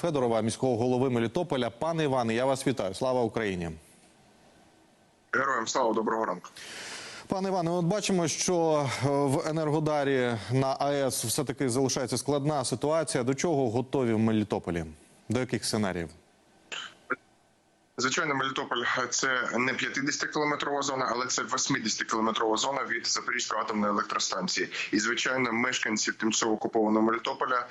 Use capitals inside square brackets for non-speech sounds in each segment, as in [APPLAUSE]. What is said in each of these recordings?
Федорова, міського голови Мелітополя. Пане Іване, я вас вітаю. Слава Україні. Героям слава доброго ранку. Пане Іване, от бачимо, що е, в Енергодарі на АЕС все таки залишається складна ситуація. До чого готові в Мелітополі? До яких сценаріїв? Звичайно, Мелітополь це не 50-кілометрова зона, але це 80-кілометрова зона від Запорізької атомної електростанції. І звичайно, мешканців тимчасово окупованого Мелітополя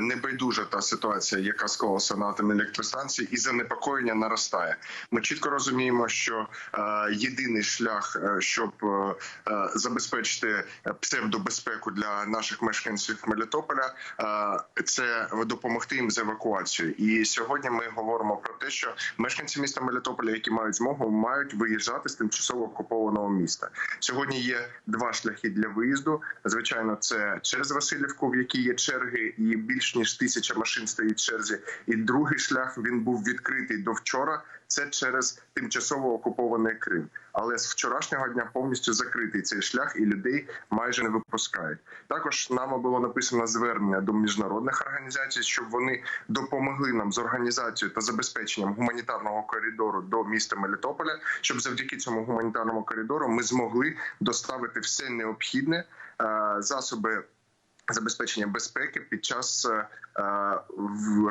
не байдужа та ситуація, яка склалася на атомній електростанції, і занепокоєння наростає. Ми чітко розуміємо, що єдиний шлях, е, щоб е, е, забезпечити псевдобезпеку для наших мешканців Мелітополя, це допомогти їм з евакуацією. І сьогодні ми говоримо про те, що мешканці міста Мелітополя, які мають змогу, мають виїжджати з тимчасово окупованого міста. Сьогодні є два шляхи для виїзду. Звичайно, це через Васильівку, в якій є черги, і більш ніж тисяча машин стоїть в черзі. І другий шлях він був відкритий до вчора. Це через тимчасово окупований Крим. Але з вчорашнього дня повністю закритий цей шлях, і людей майже не випускають. Також нам було написано звернення до міжнародних організацій, щоб вони допомогли нам з організацією та забезпеченням гуманітарного коридору до міста Мелітополя, щоб завдяки цьому гуманітарному коридору ми змогли доставити все необхідне е, засоби. Забезпечення безпеки під час е,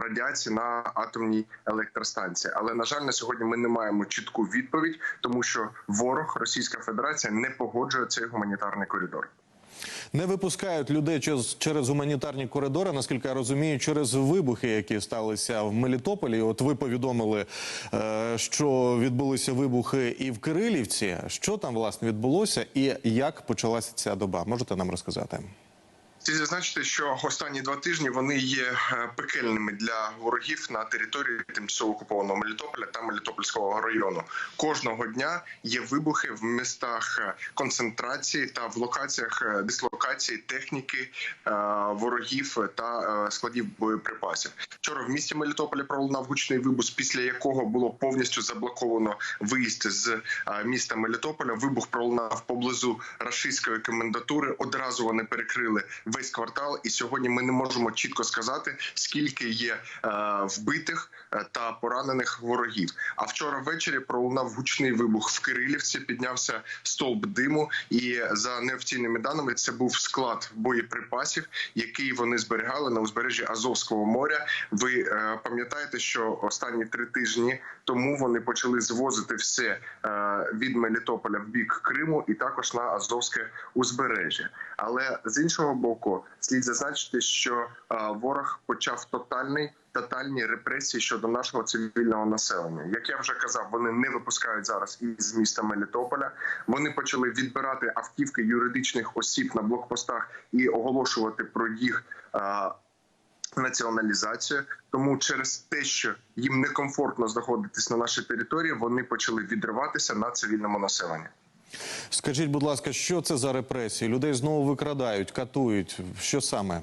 радіації на атомній електростанції, але на жаль, на сьогодні ми не маємо чітку відповідь, тому що ворог Російська Федерація не погоджує цей гуманітарний коридор. Не випускають людей через, через гуманітарні коридори, наскільки я розумію, через вибухи, які сталися в Мелітополі. От ви повідомили, е, що відбулися вибухи і в Кирилівці. Що там власне відбулося, і як почалася ця доба? Можете нам розказати? Слід зазначити, що останні два тижні вони є е, пекельними для ворогів на території тимчасово окупованого Мелітополя та Мелітопольського району. Кожного дня є вибухи в містах е, концентрації та в локаціях е, дислокації техніки ворогів та складів боєприпасів. Вчора в місті Мелітополі пролунав гучний вибух, після якого було повністю заблоковано виїзд з міста Мелітополя. Вибух пролунав поблизу рашистської комендатури. Одразу вони перекрили весь квартал, і сьогодні ми не можемо чітко сказати, скільки є е, вбитих е, та поранених ворогів. А вчора ввечері пролунав гучний вибух в Кирилівці. Піднявся стовп диму, і за неофіційними даними це був склад боєприпасів, який вони зберігали на узбережжі Азовського моря. Ви е, пам'ятаєте, що останні три тижні тому вони почали звозити все від Мелітополя в бік Криму і також на Азовське узбережжя. Але з іншого боку, слід зазначити, що е, ворог почав тотальний. Тотальні репресії щодо нашого цивільного населення, як я вже казав, вони не випускають зараз із міста Мелітополя. Вони почали відбирати автівки юридичних осіб на блокпостах і оголошувати про їх е, націоналізацію. Тому через те, що їм некомфортно знаходитись на нашій території, вони почали відриватися на цивільному населенні. Скажіть, будь ласка, що це за репресії? Людей знову викрадають, катують. Що саме?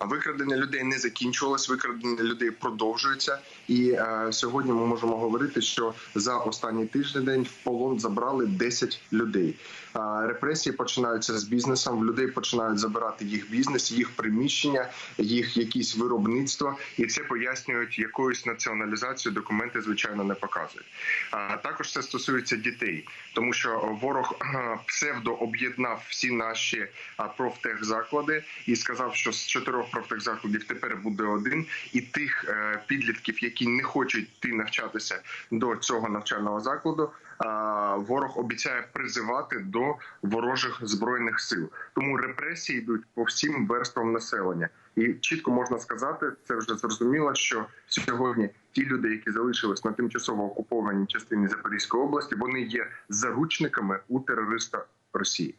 Викрадення людей не закінчувалось, викрадення людей продовжується, і е, сьогодні ми можемо говорити, що за останній тиждень в полон забрали 10 людей. Е, репресії починаються з бізнесом. Людей починають забирати їх бізнес, їх приміщення, їх якісь виробництво, і це пояснюють якоюсь націоналізацією. Документи звичайно не показують. А також це стосується дітей, тому що ворог е, псевдо об'єднав всі наші е, профтехзаклади і сказав, що з чотирьох профтехзакладів тепер буде один, і тих е, підлітків, які не хочуть йти навчатися до цього навчального закладу. Ворог обіцяє призивати до ворожих збройних сил, тому репресії йдуть по всім верствам населення, і чітко можна сказати, це вже зрозуміло, що сьогодні ті люди, які залишились на тимчасово окупованій частині Запорізької області, вони є заручниками у терориста Росії.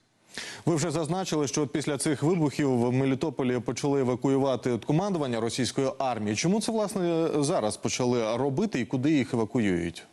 Ви вже зазначили, що після цих вибухів в Мелітополі почали евакуювати командування російської армії. Чому це власне зараз почали робити і куди їх евакуюють?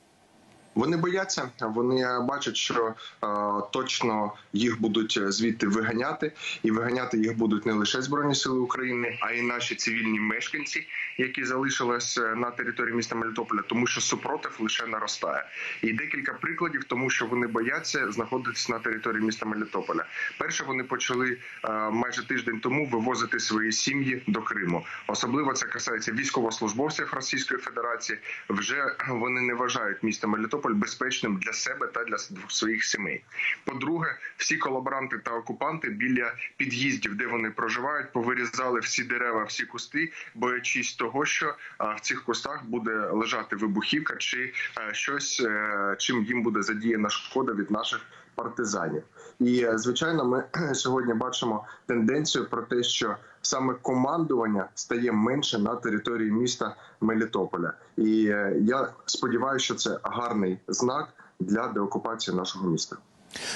Вони бояться, вони бачать, що е, точно їх будуть звідти виганяти, і виганяти їх будуть не лише збройні сили України, а й наші цивільні мешканці, які залишились е, на території міста Мелітополя, тому що супротив лише наростає. І декілька прикладів, тому що вони бояться знаходитися на території міста Мелітополя. Перше, вони почали е, майже тиждень тому вивозити свої сім'ї до Криму. Особливо це касається військовослужбовців Російської Федерації. Вже вони не вважають місто Мелітополь безпечним для себе та для своїх сімей. По-друге, всі колаборанти та окупанти біля під'їздів, де вони проживають, повирізали всі дерева, всі кусти, боячись того, що в цих кустах буде лежати вибухівка чи е, щось, е, чим їм буде задіяна шкода від наших партизанів. І е, звичайно, ми [CLEARS THROAT] сьогодні бачимо тенденцію про те, що саме командування стає менше на території міста Мелітополя. І е, я сподіваюся, що це гарний знак для деокупації нашого міста.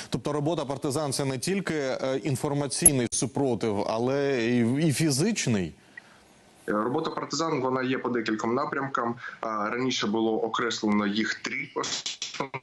Тобто робота партизан це не тільки е, інформаційний супротив, але і, фізичний. Е, Робота партизан вона є по декільком напрямкам. Раніше було окреслено їх три основних.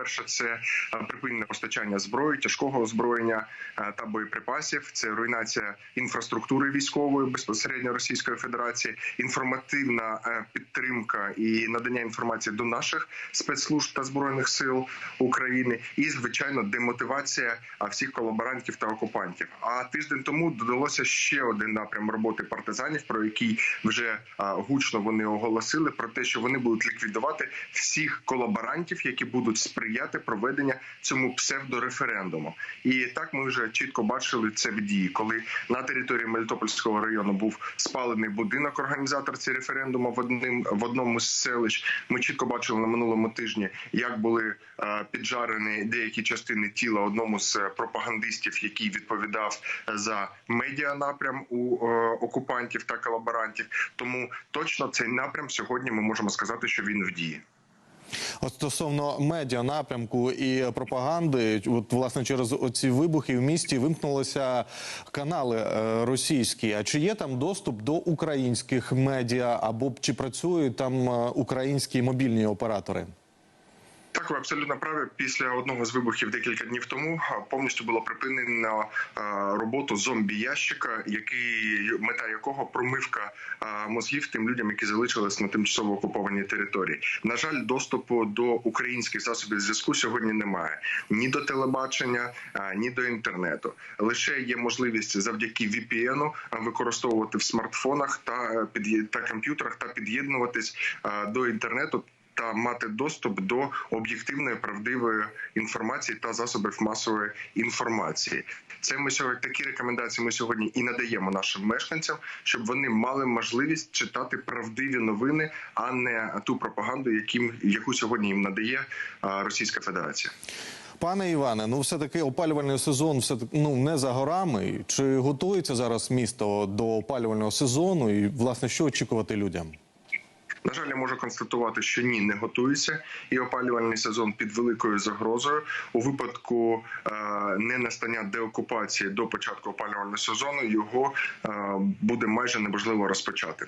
Перше це е, припинення постачання зброї, тяжкого озброєння е, та боєприпасів. Це руйнація інфраструктури військової безпосередньо Російської Федерації, інформативна е, підтримка і надання інформації до наших спецслужб та збройних сил України, і звичайно демотивація всіх колаборантів та окупантів. А тиждень тому додалося ще один напрям роботи партизанів, про який вже гучно вони оголосили про те, що вони будуть ліквідувати всіх колаборантів, які будуть сприяти проведення цьому псевдореферендуму. І так ми вже чітко бачили це в дії, коли на території Мелітопольського району був спалений будинок організатор цього референдуму в одним в одному з селищ. Ми чітко бачили на минулому тижні, як були е, піджарені деякі частини тіла одному з е, пропагандистів, який відповідав за медіа напрям у е, окупантів та колаборантів. Тому точно цей напрям сьогодні ми можемо сказати, що він в дії. От стосовно медіа напрямку і пропаганди, от власне через оці вибухи в місті вимкнулися канали е, російські. А чи є там доступ до українських медіа, або чи працюють там е, українські мобільні оператори? Так, ви абсолютно праві. Після одного з вибухів декілька днів тому повністю було припинено роботу зомбі-ящика, який мета якого промивка мозгів тим людям, які залишились на тимчасово окупованій території. На жаль, доступу до українських засобів зв'язку сьогодні немає ні до телебачення, ні до інтернету. Лише є можливість завдяки VPN використовувати в смартфонах та е, під та комп'ютерах та під'єднуватись до інтернету та мати доступ до об'єктивної правдивої інформації та засобів масової інформації. Це ми сьогодні такі рекомендації. Ми сьогодні і надаємо нашим мешканцям, щоб вони мали можливість читати правдиві новини, а не ту пропаганду, яким яку сьогодні їм надає Російська Федерація. Пане Іване, ну все таки опалювальний сезон все ну не за горами. Чи готується зараз місто до опалювального сезону? І власне що очікувати людям? На жаль, я можу констатувати, що ні, не готується, і опалювальний сезон під великою загрозою. У випадку е, ненастання деокупації до початку опалювального сезону його е, буде майже неможливо розпочати.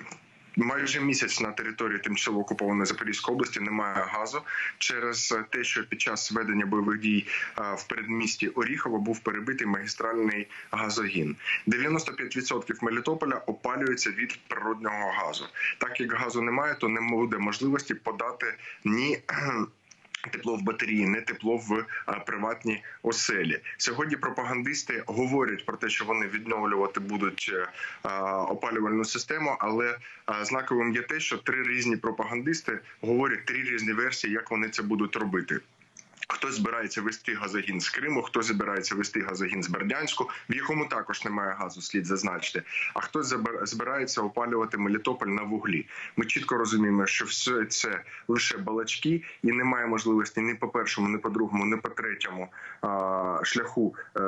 Майже місяць на території тимчасово окупованої Запорізької області немає газу через те, що під час ведення бойових дій е, в передмісті Оріхово був перебитий магістральний газогін. 95% Мелітополя опалюється від природного газу. Так як газу немає, то не буде можливості подати ні. Тепло в батарії, не тепло в приватні оселі. Сьогодні пропагандисти говорять про те, що вони відновлювати будуть е, опалювальну систему, але знаковим є те, що три різні пропагандисти говорять три різні версії, як вони це будуть робити. Хтось збирається вести газогін з Криму, хтось збирається вести газогін з Бердянську, в якому також немає газу, слід зазначити. А хтось збирається опалювати Мелітополь на вуглі. Ми чітко розуміємо, що все це лише балачки, і немає можливості ні по першому, ні по другому, ні по третьому а, шляху е,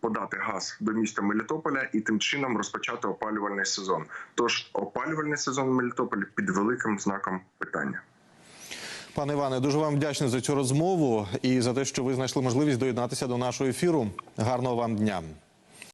подати газ до міста Мелітополя і тим чином розпочати опалювальний сезон. Тож опалювальний сезон в Мелітополі під великим знаком питання. Пане Іване, дуже вам вдячний за цю розмову і за те, що ви знайшли можливість доєднатися до нашого ефіру. Гарного вам дня.